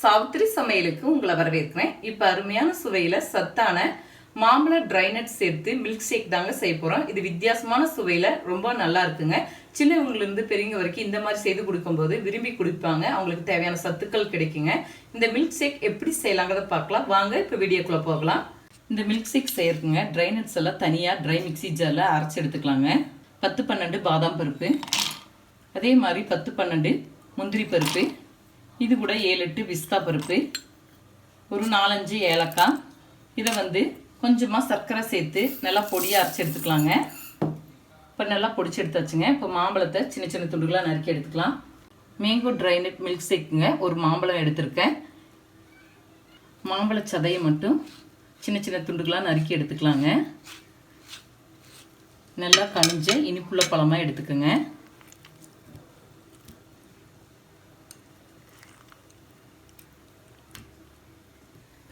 சாவித்திரி சமையலுக்கு உங்களை வரவேற்கிறேன். இப்போ அருமையான சுவையில் சத்தான மாம்பழ ட்ரைனட் சேர்த்து மில்க் ஷேக் தாங்க செய்ய போகிறோம் இது வித்தியாசமான சுவையில் ரொம்ப நல்லா இருக்குங்க. சின்னவங்களிருந்து பெரியவங்க வரைக்கும் இந்த மாதிரி செய்து கொடுக்கும்போது விரும்பி குடிப்பாங்க. அவங்களுக்கு தேவையான சத்துக்கள் கிடைக்குங்க. இந்த மில்க் ஷேக் எப்படி செய்யலாங்கிறத பார்க்கலாம். வாங்க இப்போ வீடியோக்குள்ளே போகலாம். இந்த மில்க் ஷேக் செய்யறதுங்க ட்ரை நட்ஸ் எல்லாம் தனியாக ட்ரை மிக்ஸி ஜாரில் அரைச்சி எடுத்துக்கலாங்க. பத்து பன்னெண்டு பாதாம் பருப்பு. அதே மாதிரி பத்து பன்னெண்டு முந்திரி பருப்பு. இது கூட ஏழு எட்டு பிஸ்தா பருப்பு ஒரு நாலஞ்சு ஏலக்காய். இதை வந்து கொஞ்சமாக சர்க்கரை சேர்த்து நல்லா பொடியாக அரைச்சி எடுத்துக்கலாங்க. இப்போ நல்லா பொடிச்சு எடுத்தாச்சுங்க. இப்போ மாம்பழத்தை சின்ன சின்ன துண்டுகளாக நறுக்கி எடுத்துக்கலாம். மேங்கோ ட்ரைனட் மில்க் ஷேக்குங்க ஒரு மாம்பழம் எடுத்திருக்கேன். மாம்பழ சதையை மட்டும் சின்ன சின்ன துண்டுகளாக நறுக்கி எடுத்துக்கலாங்க. நல்லா கனிஞ்ச இனிப்புள்ள பழமாக எடுத்துக்கோங்க.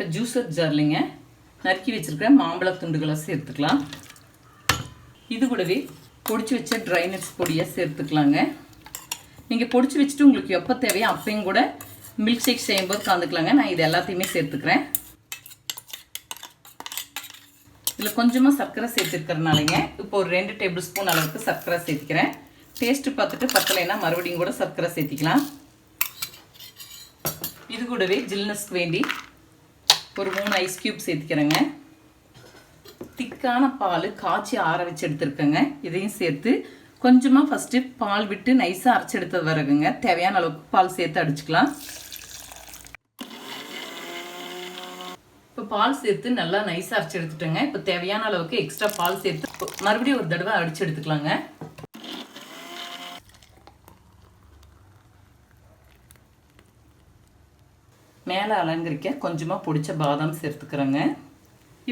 இப்போ ஜூஸர் ஜார்லிங்க. நறுக்கி வச்சுருக்கிற மாம்பழ துண்டுகளை சேர்த்துக்கலாம். இது கூடவே பொடிச்சு வச்ச ட்ரை நட்ஸ் பொடியை சேர்த்துக்கலாங்க. நீங்கள் பொடிச்சு வச்சுட்டு உங்களுக்கு எப்போ தேவையோ அப்பையும் கூட மில்க் ஷேக் செய்யும்போது கலந்துக்கலாங்க. நான் இது எல்லாத்தையுமே சேர்த்துக்கிறேன். இதில் கொஞ்சமாக சர்க்கரை சேர்த்துருக்கறனாலங்க இப்போ ஒரு ரெண்டு டேபிள் ஸ்பூன் அளவுக்கு சர்க்கரை சேர்த்துக்கிறேன். டேஸ்ட்டு பார்த்துட்டு பத்தலைன்னா மறுபடியும் கூட சர்க்கரை சேர்த்திக்கலாம். இது கூடவே ஜில்னஸ்க்கு வேண்டி ஒரு மூணு ஐஸ் க்யூப் சேர்த்துக்கிறேங்க. திக்கான பால் காய்ச்சி ஆற வச்சு எடுத்துருக்கேங்க. இதையும் சேர்த்து கொஞ்சமாக ஃபஸ்ட்டு பால் விட்டு நைஸாக அரைச்சி எடுத்தது வரகுங்க தேவையான அளவுக்கு பால் சேர்த்து அடிச்சுக்கலாம். இப்போ பால் சேர்த்து நல்லா நைஸாக அரைச்சி எடுத்துட்டேங்க. இப்போ தேவையான அளவுக்கு எக்ஸ்ட்ரா பால் சேர்த்து மறுபடியும் ஒரு தடவை அடிச்சு எடுத்துக்கலாங்க. மேலே அலங்கரிக்க கொஞ்சமாக பிடிச்ச பாதாம் சேர்த்துக்கிறேங்க.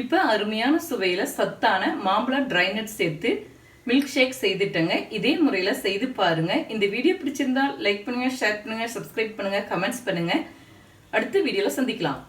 இப்போ அருமையான சுவையில் சத்தான மாம்பழ ட்ரைனட் சேர்த்து மில்க் ஷேக் செய்துட்டேங்க. இதே முறையில் செய்து பாருங்கள் இந்த வீடியோ பிடிச்சிருந்தால் லைக் பண்ணுங்கள் ஷேர் பண்ணுங்கள் சப்ஸ்கிரைப் பண்ணுங்கள் கமெண்ட்ஸ் பண்ணுங்கள் அடுத்த வீடியோவில் சந்திக்கலாம்.